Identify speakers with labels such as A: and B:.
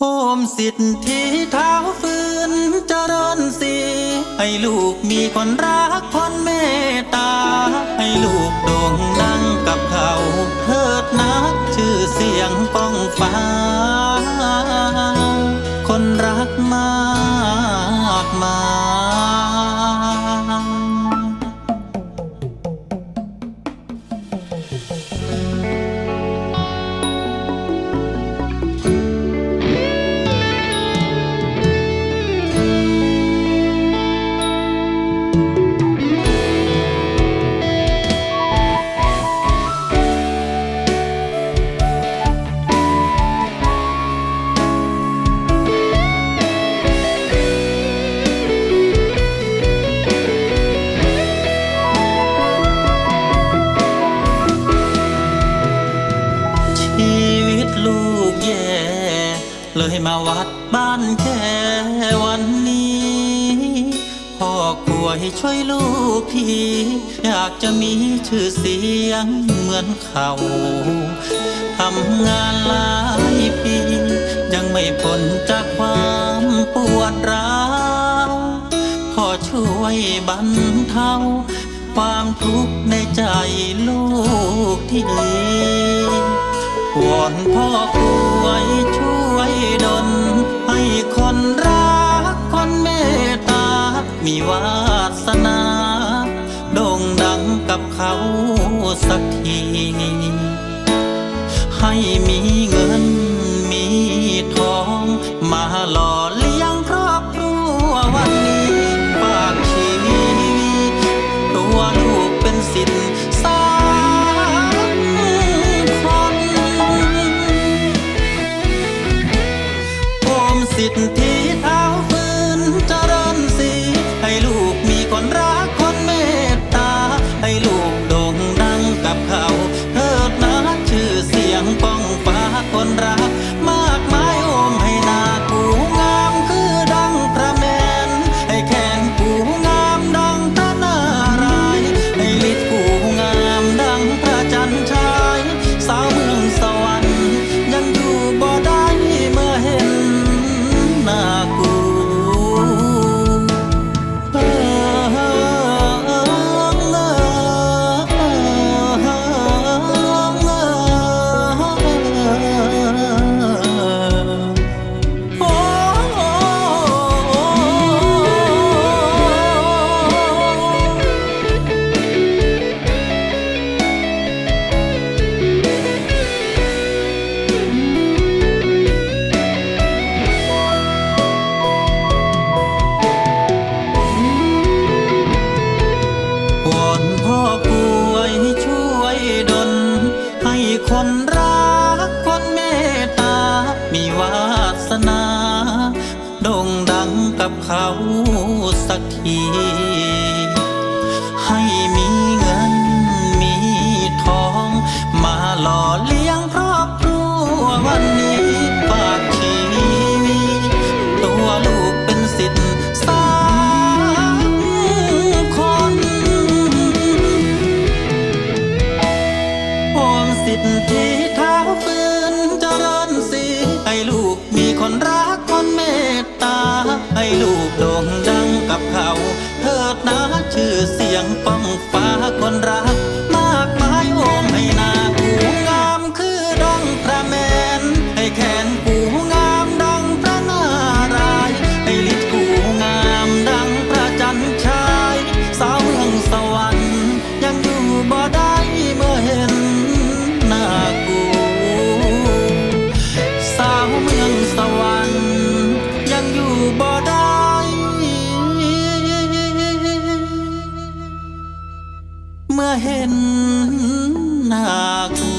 A: โอมสิทธิเท้าฟื้นเจริญสีให้ลูกมีคนรักคนเมตตา ให้ลูกโด่งดังกับเขาเทิดนักชื่อเสียงป้องฟ้า เลยมาวัดบ้านแค่วันนี้พ่อกลัวให้ช่วยลูกทีอยากจะมีชื่อเสียงเหมือนเขาทำงานหลายปี ยังไม่พ้นจากความปวดร้าวขอช่วยบรรเทาความทุกข์ในใจลูกทีวอนพ่อกรว มีวาสนา โด่งดังกับเขาสักที ให้มีเงินมีทองมาหล่อ คนรักคนเมตตา มีวาสนา โด่งดังกับเขาสักที ให้มี ตตาให้ลูก เมื่อเห็นหน้ากู